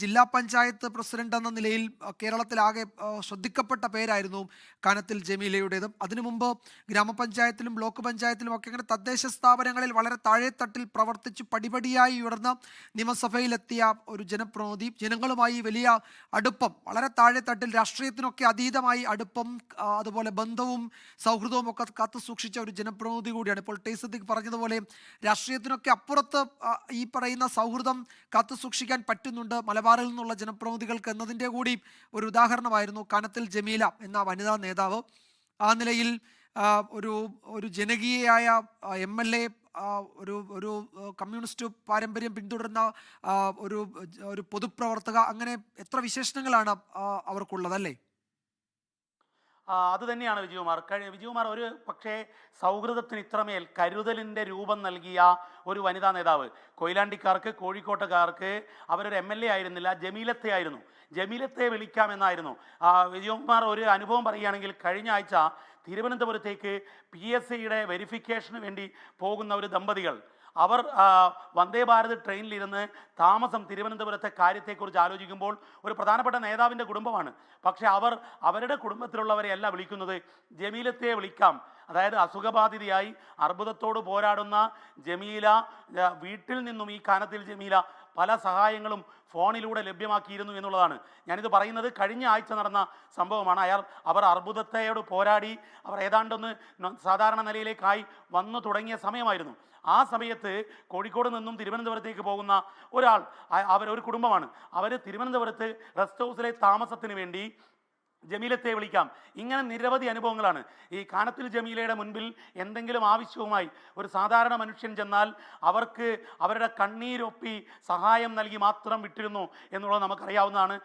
ജില്ലാ പഞ്ചായത്ത് പ്രസിഡന്റ് എന്ന നിലയിൽ കേരളത്തിലാകെ ശ്രദ്ധിക്കപ്പെട്ട പേരായിരുന്നു കാനത്തിൽ ജമീലയുടേതും. അതിനു മുമ്പ് ഗ്രാമപഞ്ചായത്തിലും ബ്ലോക്ക് പഞ്ചായത്തിലും ഒക്കെ അങ്ങനെ തദ്ദേശ സ്ഥാപനങ്ങളിൽ വളരെ താഴെത്തട്ടിൽ പ്രവർത്തിച്ച് പടിപടിയായി ഉയർന്ന നിയമസഭയിലെത്തിയ ഒരു ജനപ്രതിനിധി. ജനങ്ങളുമായി വലിയ അടുപ്പം വളരെ താഴെത്തട്ടിൽ രാഷ്ട്രീയത്തിനൊക്കെ അതീതമായി അടുപ്പം അതുപോലെ ബന്ധവും സൗഹൃദവും ഒക്കെ കാത്തു സൂക്ഷിച്ച ഒരു ജനപ്രതിനിധി കൂടിയാണ്. ഇപ്പോൾ ടി സിദ്ദിഖ് പറഞ്ഞതുപോലെ രാഷ്ട്രീയത്തിനൊക്കെ അപ്പുറത്ത് ഈ പറയുന്ന സൗഹൃദം കാത്തു സൂക്ഷിക്കാൻ പറ്റുന്നുണ്ട്. മലബാറിൽ നിന്നുള്ള ജനപ്രതിനിധികൾക്ക് എന്നതിന്റെ കൂടി ഒരു ഉദാഹരണമായിരുന്നു കനത്തിൽ ജമീല എന്ന വനിതാ നേതാവ്. ആ നിലയിൽ ഒരു ഒരു ജനകീയയായ എം എൽ എ ഒരു ഒരു കമ്മ്യൂണിസ്റ്റ് പാരമ്പര്യം പിന്തുടരുന്ന ഒരു ഒരു പൊതുപ്രവർത്തക അങ്ങനെ എത്ര വിശേഷണങ്ങളാണ് അവർക്കുള്ളതല്ലേ അത് തന്നെയാണ് വിജയകുമാർ. കഴിഞ്ഞ വിജയകുമാർ ഒരു പക്ഷേ സൗഹൃദത്തിന് ഇത്രമേൽ കരുതലിന്റെ രൂപം നൽകിയ ഒരു വനിതാ നേതാവ്. കൊയിലാണ്ടിക്കാർക്ക് കോഴിക്കോട്ടുകാർക്ക് അവരൊരു എം എൽ എ ആയിരുന്നില്ല ജമീലത്തെ ആയിരുന്നു. ജമീലത്തെ വിളിക്കാമെന്നായിരുന്നു. വിജയകുമാർ ഒരു അനുഭവം പറയുകയാണെങ്കിൽ കഴിഞ്ഞ ആഴ്ച തിരുവനന്തപുരത്തേക്ക് പി എസ് സിയുടെ വെരിഫിക്കേഷന് വേണ്ടി പോകുന്ന ഒരു ദമ്പതികൾ അവർ വന്ദേ ഭാരത് ട്രെയിനിലിരുന്ന് താമസം തിരുവനന്തപുരത്തെ കാര്യത്തെക്കുറിച്ച് ആലോചിക്കുമ്പോൾ ഒരു പ്രധാനപ്പെട്ട നേതാവിന്റെ കുടുംബമാണ്. പക്ഷേ അവർ അവരുടെ കുടുംബത്തിലുള്ളവരെ അല്ല വിളിക്കുന്നത്. ജമീലത്തെ വിളിക്കാം. അതായത് അസുഖബാധിതയായി അർബുദത്തോട് പോരാടുന്ന ജമീല വീട്ടിൽ നിന്നും ഈ കാനത്തിൽ ജമീല പല സഹായങ്ങളും ഫോണിലൂടെ ലഭ്യമാക്കിയിരുന്നു എന്നുള്ളതാണ്. ഞാനിത് പറയുന്നത് കഴിഞ്ഞ ആഴ്ച നടന്ന സംഭവമാണ്. അയാൾ അവർ അർബുദത്തെയോട് പോരാടി അവർ ഏതാണ്ടൊന്ന് സാധാരണ നിലയിലേക്കായി വന്നു തുടങ്ങിയ സമയമായിരുന്നു. ആ സമയത്ത് കോഴിക്കോട് നിന്നും തിരുവനന്തപുരത്തേക്ക് പോകുന്ന ഒരാൾ അവർ ഒരു കുടുംബമാണ്. അവർ തിരുവനന്തപുരത്ത് റെസ്റ്റ് ഹൗസിലെ താമസത്തിന് വേണ്ടി ജമീലത്തെ വിളിക്കാം. ഇങ്ങനെ നിരവധി അനുഭവങ്ങളാണ്. ഈ കാനത്തിൽ ജമീലയുടെ മുൻപിൽ എന്തെങ്കിലും ആവശ്യവുമായി ഒരു സാധാരണ മനുഷ്യൻ ചെന്നാൽ അവർക്ക് അവരുടെ കണ്ണീരൊപ്പി സഹായം നൽകി മാത്രം വിട്ടിരുന്നു എന്നുള്ളത് നമുക്കറിയാവുന്നതാണ്.